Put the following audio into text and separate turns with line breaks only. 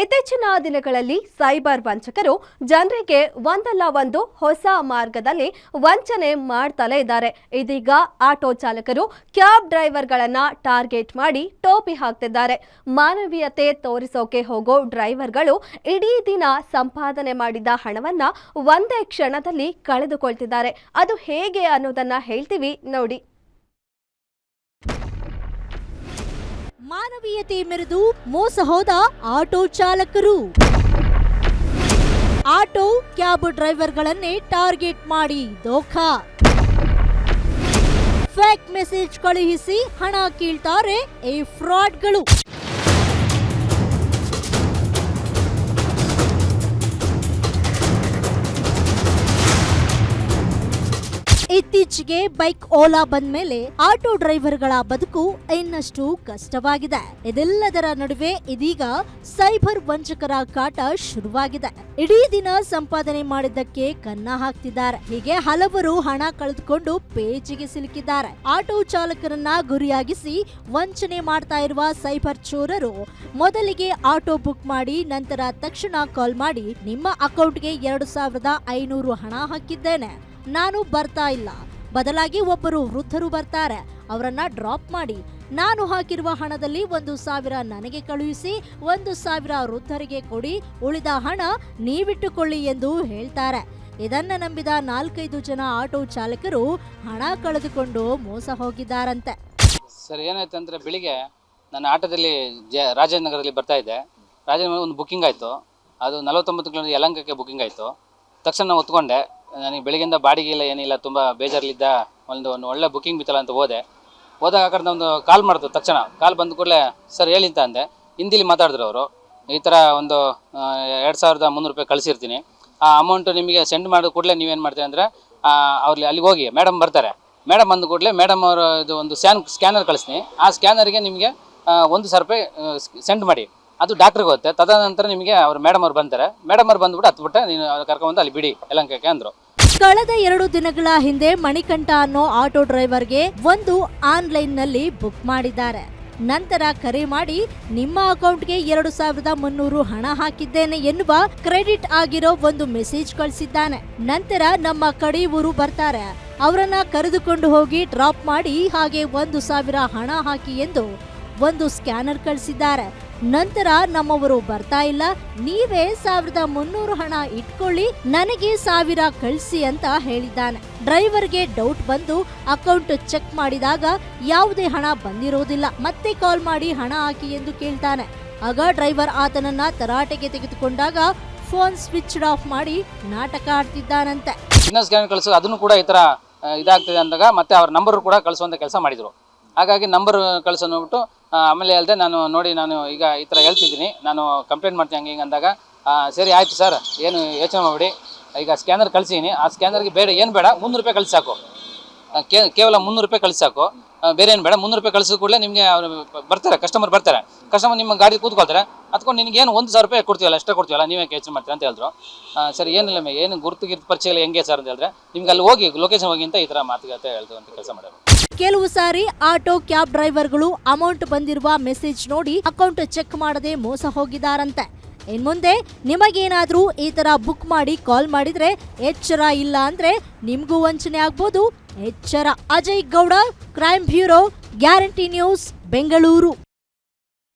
ಇತ್ತೀಚಿನ ದಿನಗಳಲ್ಲಿ ಸೈಬರ್ ವಂಚಕರು ಜನರಿಗೆ ಒಂದಲ್ಲ ಒಂದು ಹೊಸ ಮಾರ್ಗದಲ್ಲಿ ವಂಚನೆ ಮಾಡ್ತಲೇ ಇದ್ದಾರೆ. ಇದೀಗ ಆಟೋ ಚಾಲಕರು ಕ್ಯಾಬ್ ಡ್ರೈವರ್ಗಳನ್ನ ಟಾರ್ಗೆಟ್ ಮಾಡಿ ಟೋಪಿ ಹಾಕ್ತಿದ್ದಾರೆ. ಮಾನವೀಯತೆ ತೋರಿಸೋಕೆ ಹೋಗೋ ಡ್ರೈವರ್ಗಳು ಇಡೀ ದಿನ ಸಂಪಾದನೆ ಮಾಡಿದ ಹಣವನ್ನ ಒಂದೇ ಕ್ಷಣದಲ್ಲಿ ಕಳೆದುಕೊಳ್ತಿದ್ದಾರೆ. ಅದು ಹೇಗೆ ಅನ್ನೋದನ್ನ ಹೇಳ್ತೀವಿ ನೋಡಿ.
ಮಾನವೀಯತೆ ಮೆರೆದು ಮೋಸ ಹೋದ ಆಟೋ ಚಾಲಕರು. ಆಟೋ ಕ್ಯಾಬ್ ಡ್ರೈವರ್ಗಳನ್ನೇ ಟಾರ್ಗೆಟ್ ಮಾಡಿ ದೋಖಾ ಫೇಕ್ ಮೆಸೇಜ್ ಕಳುಹಿಸಿ ಹಣ ಕೀಳ್ತಾರೆ ಈ ಫ್ರಾಡ್ಗಳು. ಇತ್ತೀಚೆಗೆ ಬೈಕ್ ಓಲಾ ಬಂದ ಮೇಲೆ ಆಟೋ ಡ್ರೈವರ್ಗಳ ಬದುಕು ಇನ್ನಷ್ಟು ಕಷ್ಟವಾಗಿದೆ. ಇದೆಲ್ಲದರ ನಡುವೆ ಇದೀಗ ಸೈಬರ್ ವಂಚಕರ ಕಾಟ ಶುರುವಾಗಿದೆ. ಇಡೀ ದಿನ ಸಂಪಾದನೆ ಮಾಡಿದ್ದಕ್ಕೆ ಕನ್ನ ಹಾಕ್ತಿದ್ದಾರೆ. ಹೀಗೆ ಹಲವರು ಹಣ ಕಳೆದುಕೊಂಡು ಪೇಜಿಗೆ ಸಿಲುಕಿದ್ದಾರೆ. ಆಟೋ ಚಾಲಕರನ್ನ ಗುರಿಯಾಗಿಸಿ ವಂಚನೆ ಮಾಡ್ತಾ ಇರುವ ಸೈಬರ್ ಚೋರರು ಮೊದಲಿಗೆ ಆಟೋ ಬುಕ್ ಮಾಡಿ ನಂತರ ತಕ್ಷಣ ಕಾಲ್ ಮಾಡಿ ನಿಮ್ಮ ಅಕೌಂಟ್ಗೆ ಎರಡು ಸಾವಿರದ ಐನೂರು ಹಣ ಹಾಕಿದ್ದೇನೆ. ನಾನು ಬರ್ತಾ ಇಲ್ಲ. ಬದಲಾಗಿ ಒಬ್ಬರು ವೃದ್ಧರು ಬರ್ತಾರೆ. ಅವರನ್ನ ಡ್ರಾಪ್ ಮಾಡಿ. ನಾನು ಹಾಕಿರುವ ಹಣದಲ್ಲಿ ಒಂದು ಸಾವಿರ ನನಗೆ ಕಳುಹಿಸಿ, ಒಂದು ಸಾವಿರ ವೃದ್ಧರಿಗೆ ಕೊಡಿ. ಉಳಿದ ಹಣ ನೀವಿಟ್ಟುಕೊಳ್ಳಿ ಎಂದು ಹೇಳ್ತಾರೆ. ಇದನ್ನ ನಂಬಿದ ನಾಲ್ಕೈದು ಜನ ಆಟೋ ಚಾಲಕರು ಹಣ ಕಳೆದುಕೊಂಡು ಮೋಸ ಹೋಗಿದ್ದಾರಂತೆ.
ಸರ್, ಏನಾಯ್ತು ಅಂದರೆ ಬೆಳಿಗ್ಗೆ ನಾನು ಆಟೋದಲ್ಲಿ ಜ, ರಾಜನಗರದಲ್ಲಿ ಬರ್ತಾ ಇದ್ದೆ. ರಾಜನಗರ ಒಂದು ಬುಕ್ಕಿಂಗ್ ಆಯಿತು. ಅದು ನಲವತ್ತೊಂಬತ್ತು ಕಿಲೋಮೀಟರ್ ಯಲಂಕಕ್ಕೆ ಬುಕ್ಕಿಂಗ್ ಆಯಿತು. ತಕ್ಷಣ ನಾನು ಒತ್ಕೊಂಡೆ ನನಗೆ ಬೆಳಗ್ಗೆಯಿಂದ ಬಾಡಿಗೆ ಇಲ್ಲ, ಏನಿಲ್ಲ, ತುಂಬ ಬೇಜಾರಲ್ಲಿದ್ದ ಒಂದು ಒಂದು ಒಳ್ಳೆ ಬುಕ್ಕಿಂಗ್ ಬಿತ್ತಲ್ಲ ಅಂತ ಹೋದೆ. ಹೋದಾಗ ಆ ಕಡೆ ಒಂದು ಕಾಲ್ ಮಾಡಿದ್ರು ತಕ್ಷಣ. ಕಾಲ್ ಬಂದ ಕೂಡಲೇ, ಸರ್, ಹೇಳಿ ಅಂತ ಅಂದೆ. ಹಿಂದಿಲಿ ಮಾತಾಡಿದ್ರು ಅವರು. ಈ ಥರ ಒಂದು ಎರಡು ಸಾವಿರದ ಮುನ್ನೂರು ರೂಪಾಯಿ ಕಳಿಸಿರ್ತೀನಿ. ಆ ಅಮೌಂಟು ನಿಮಗೆ ಸೆಂಡ್ ಮಾಡಿದ ಕೂಡಲೇ ನೀವೇನು ಮಾಡ್ತೀರಿ ಅಂದರೆ ಅವ್ರಲ್ಲಿ ಅಲ್ಲಿಗೆ ಹೋಗಿ, ಮೇಡಮ್ ಬರ್ತಾರೆ. ಮೇಡಮ್ ಬಂದ ಕೂಡಲೇ, ಮೇಡಮ್ ಅವರು ಇದು ಒಂದು ಸ್ಕ್ಯಾನ್ ಸ್ಕ್ಯಾನರ್ ಕಳಿಸ್ತೀನಿ. ಆ ಸ್ಕ್ಯಾನರ್ಗೆ ನಿಮಗೆ ಒಂದು ಸಾವಿರ ರೂಪಾಯಿ ಸೆಂಡ್ ಮಾಡಿ. ಅದು ಡಾಕ್ಟ್ರಿಗೆ ಹೋಗುತ್ತೆ. ತದನಂತರ ನಿಮಗೆ ಅವ್ರು ಮೇಡಮ್ ಅವ್ರು ಬಂತಾರೆ. ಮೇಡಮ್ ಅವ್ರು ಬಂದ್ಬಿಟ್ಟು, ಹತ್ಬಿಟ್ಟೆ, ನೀನು ಕರ್ಕೊಂಬಂದು ಅಲ್ಲಿ ಬಿಡಿ, ಯಲಂಕಕ್ಕೆ ಅಂದರು.
ಕಳೆದ ಎರಡು ದಿನಗಳ ಹಿಂದೆ ಮಣಿಕಂಠ ಅನ್ನೋ ಆಟೋ ಡ್ರೈವರ್ಗೆ ಒಂದು ಆನ್ಲೈನ್ನಲ್ಲಿ ಬುಕ್ ಮಾಡಿದ್ದಾರೆ. ನಂತರ ಕರೆ ಮಾಡಿ, ನಿಮ್ಮ ಅಕೌಂಟ್ಗೆ ಎರಡು ಸಾವಿರದ ಮುನ್ನೂರು ಹಣ ಹಾಕಿದ್ದೇನೆ ಎನ್ನುವ ಕ್ರೆಡಿಟ್ ಆಗಿರೋ ಒಂದು ಮೆಸೇಜ್ ಕಳಿಸಿದ್ದಾನೆ. ನಂತರ ನಮ್ಮ ಕಡೆ ಊರು ಬರ್ತಾರೆ. ಅವರನ್ನ ಕರೆದುಕೊಂಡು ಹೋಗಿ ಡ್ರಾಪ್ ಮಾಡಿ, ಹಾಗೆ ಒಂದು ಸಾವಿರ ಹಣ ಹಾಕಿ ಎಂದು ಒಂದು ಸ್ಕ್ಯಾನರ್ ಕಳಿಸಿದ್ದಾರೆ. ನಂತರ ನಮ್ಮವರು ಬರ್ತಾ ಇಲ್ಲ. ನೀವೇ ಸಾವಿರದ ಮುನ್ನೂರು ಹಣ ಇಟ್ಕೊಳ್ಳಿ, ನನಗೆ ಸಾವಿರ ಕಳಿಸಿ ಅಂತ ಹೇಳಿದ್ದಾನೆ. ಡ್ರೈವರ್ಗೆ ಡೌಟ್ ಬಂದು ಅಕೌಂಟ್ ಚೆಕ್ ಮಾಡಿದಾಗ ಯಾವುದೇ ಹಣ ಬಂದಿರೋದಿಲ್ಲ. ಮತ್ತೆ ಕಾಲ್ ಮಾಡಿ ಹಣ ಹಾಕಿ ಎಂದು ಕೇಳ್ತಾನೆ. ಆಗ ಡ್ರೈವರ್ ಆತನನ್ನ ತರಾಟೆಗೆ ತೆಗೆದುಕೊಂಡಾಗ ಫೋನ್ ಸ್ವಿಚ್ ಆಫ್ ಮಾಡಿ ನಾಟಕ ಆಡ್ತಿದ್ದಾನಂತೆ.
ಕಳಿಸೋದು? ಅದನ್ನು ಕೂಡ ಈ ತರ ಇದಾಗ್ತಿದೆ ಅಂದಾಗ ಮತ್ತೆ ಅವ್ರ ನಂಬರ್ ಕೂಡ ಕಳಿಸುವಂತ ಕೆಲಸ ಮಾಡಿದರು. ಹಾಗಾಗಿ ನಂಬರ್ ಕಳಿಸೋ ನೋಡ್ಬಿಟ್ಟು ಆಮೇಲೆ ಅಲ್ಲದೆ ನಾನು ನೋಡಿ, ನಾನು ಈಗ ಈ ಥರ ಹೇಳ್ತಿದ್ದೀನಿ. ನಾನು ಕಂಪ್ಲೇಂಟ್ ಮಾಡ್ತೀನಿ ಹಂಗೆ ಹಿಂಗೆ ಅಂದಾಗ ಸರಿ, ಆಯಿತು ಸರ್ ಏನು ಯೋಚನೆ ಮಾಡಬೇಡಿ. ಈಗ ಸ್ಕ್ಯಾನರ್ ಕಳಿಸಿದ್ದೀನಿ ಆ ಸ್ಕ್ಯಾನರ್ಗೆ ಬೇಡ, ಏನು ಬೇಡ, ಮುನ್ನೂರು ರೂಪಾಯಿ ಕಳಿಸಿ ಸಾಕು. ಕೇ- ಕೇವಲ ಮುನ್ನೂರು ರೂಪಾಯಿ ಕಳಿಸಿ ಸಾಕು. ಬೇರೆ ಏನು ಬೇಡ, ಮುನ್ನೂರು ರೂಪಾಯಿ ಕಳಿಸಿದ ಕೂಡಲೇ ನಿಮಗೆ ಅವರು ಬರ್ತಾರೆ ಕಸ್ಟಮರ್ ಬರ್ತಾರೆ. ಕಸ್ಟಮರ್ ನಿಮ್ಮ ಗಾಡಿ ಕೂತ್ಕೊಳ್ತಾರೆ. ಅದ್ಕೊಂಡು ನಿನಗೆ ಏನು ಒಂದು ಸಾವಿರ ರೂಪಾಯಿ ಕೊಡ್ತೀವಲ್ಲ ಅಷ್ಟೇ ಕೊಡ್ತೀವಲ್ಲ, ನೀವೇ ಯೋಚನೆ ಮಾಡ್ತೀರ ಅಂತ ಹೇಳಿದ್ರು. ಸರ್, ಏನಿಲ್ಲ ಮೇ, ಏನು ಗುರುತು ಗಿರ್ತು ಪರಿಚಯ ಇಲ್ಲ, ಹೆಂಗೆ ಸರ್ ಅಂತ ಹೇಳಿದ್ರೆ, ನಿಮ್ಗೆ ಅಲ್ಲಿ ಹೋಗಿ ಲೊಕೇಶನ್ ಹೋಗಿ ಅಂತ ಈ ಥರ ಮಾತುಕತೆ ಹೇಳ್ತು ಅಂತ ಕೆಲಸ ಮಾಡೋರು
ಕೆಲವು ಸಾರಿ ಆಟೋ ಕ್ಯಾಬ್ ಡ್ರೈವರ್ಗಳು ಅಮೌಂಟ್ ಬಂದಿರುವ ಮೆಸೇಜ್ ನೋಡಿ ಅಕೌಂಟ್ ಚೆಕ್ ಮಾಡದೆ ಮೋಸ ಹೋಗಿದಾರಂತೆ ಇನ್ ಮುಂದೆ ನಿಮಗೇನಾದ್ರೂ ಈ ತರ ಬುಕ್ ಮಾಡಿ ಕಾಲ್ ಮಾಡಿದ್ರೆ ಎಚ್ಚರ ಇಲ್ಲ ಅಂದ್ರೆ ನಿಮಗೂ ವಂಚನೆ ಆಗ್ಬೋದು. ಎಚ್ಚರ. Ajay Gowda crime bureau guarantee news Bengaluru